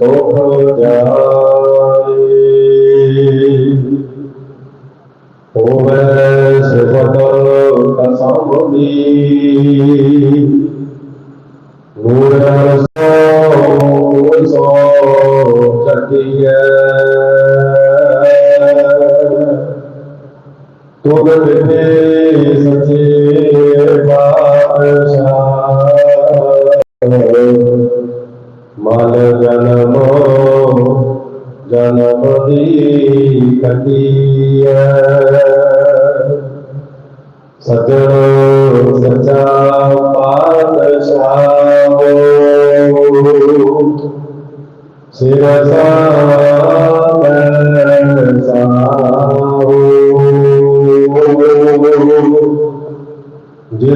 ਤੁਖ ਜਾਏ। ਹੋਵੇ ਸਿਫਤ ਕਸਮਦੀ ਨੂਰ ਸੋ ਸੋ ਚਤੀਏ ਤੁਧ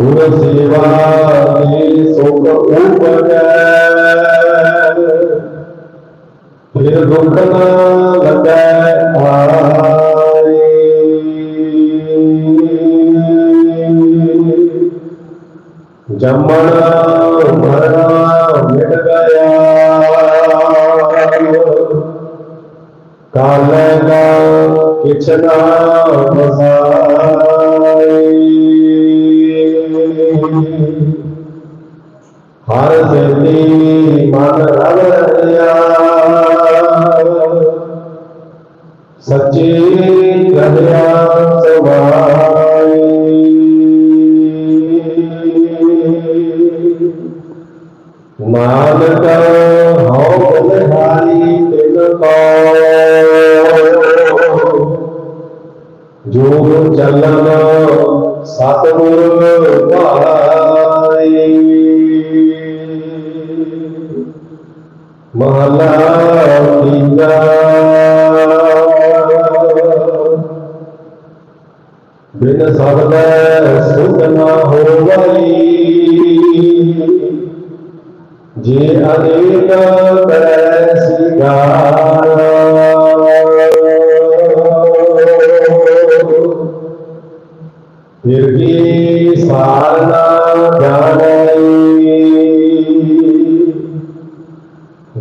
गुरु सेवा सुख दुख न लगे जमना मरना मिट गया काल का किचना बसा। हसती मन रंग रंगिया सच्ची कन्या समाई नानक हौ निहारी भाई ਮਹਲਾ ਤੀਜਾ ਬਿਨ ਸਬਦੈ ਸੁਖ ਨਾ ਹੋਵਈ। ਜੇ ਅਨੇਕ ਕਰੈ ਸਿਗਾਰ ਫਿਰ ਵੀ ਸਾਰ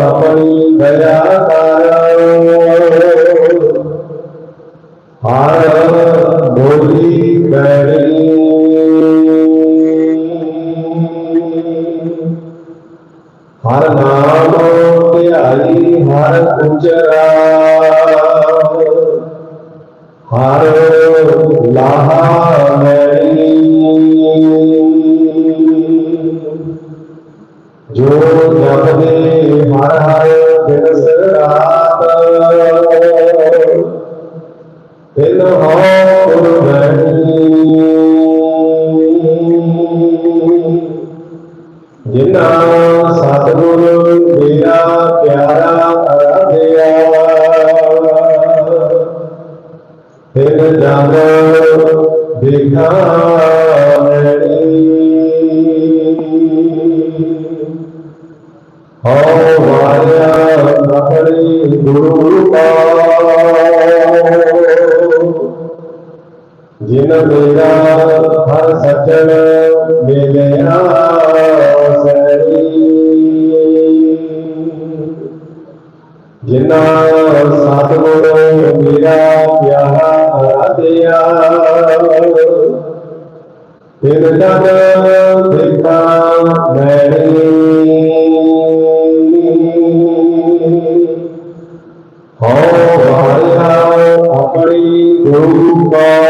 परमल दया हार भोली हर नाम प्यारी हर कुचरा हर लाहा मैरी जो जपदे ਹਰ ਲਾਹਾ ਮੈਰੀ ਹੋ ਗੁਰਬਣੀ ਜਿਨਾ ਸਤਿਗੁਰ ਮੇਰਾ ਪਿਆਰਾ ਅਰਾਧਿਆ ਫਿਰ ਜਗ ਦੇਖਾ ਜਿਨ ਮੇਰਾ ਹਰ ਸਚਨ ਮਿਲਿਆ ਸਰੀ ਜਿਨਾ ਸਤਿਗੁਰ ਮੇਰਾ ਪਿਆਰਾ ਆਰਾਧਿਆ ਤਿਨ ਜਨ ਦੇਖਾ ਮੈਣੀ ਹਉ ਵਾਰਿਆ ਆਪਣੀ ਗੁਰੂ ਕਾ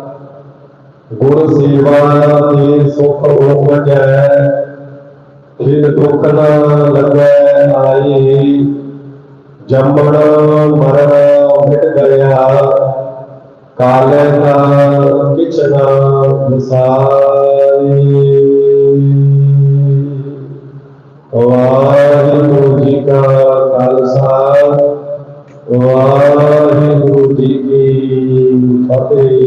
ਗੁਰ ਸੇਵਾ ਤੇ ਸੁਖ ਉਪਜੈ ਫਿਰ ਦੁਖ ਨ ਲੱਗੈ ਆਈ ਜੰਮਣ ਮਰਨ ਮਿਟ ਗਿਆ ਕਾਲੇ ਦਾ ਕਿਛ ਨ ਵਿਸਾਰੀ। ਵਾਹਿਗੁਰੂ ਜੀ ਕਾ ਖਾਲਸਾ, ਵਾਹਿਗੁਰੂ ਜੀ ਕੀ ਫਤਿਹ।